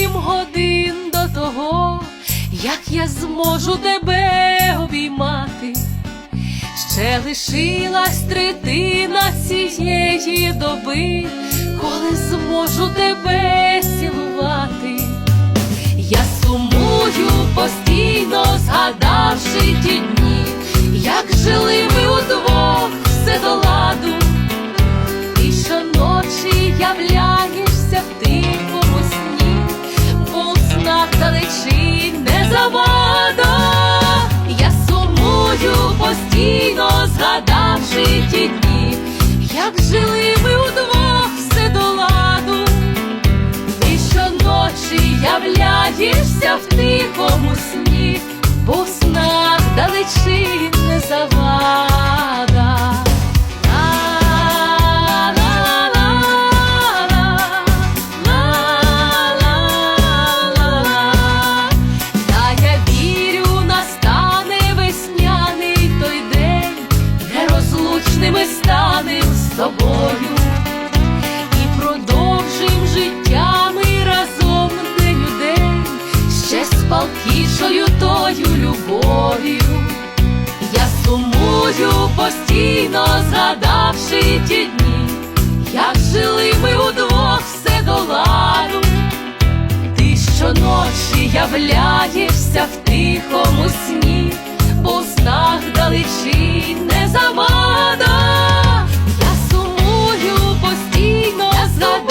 сім годин до того, як я зможу тебе обіймати, ще лишилась третина цієї доби, коли зможу тебе. Постійно, згадавши ті дні, як жили ми удвох все до ладу. Ти щоночі являєшся в тихому тобою і продовжим життя разом у день, ще з палкішою тою любов'ю. Я сумую постійно, згадавши ті дні, як жили ми удвох все до ладу. Ти щоночі являєшся в тихому сні, бо в постійно,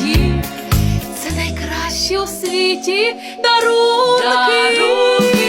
моїх. Це найкращі у світі дарунки.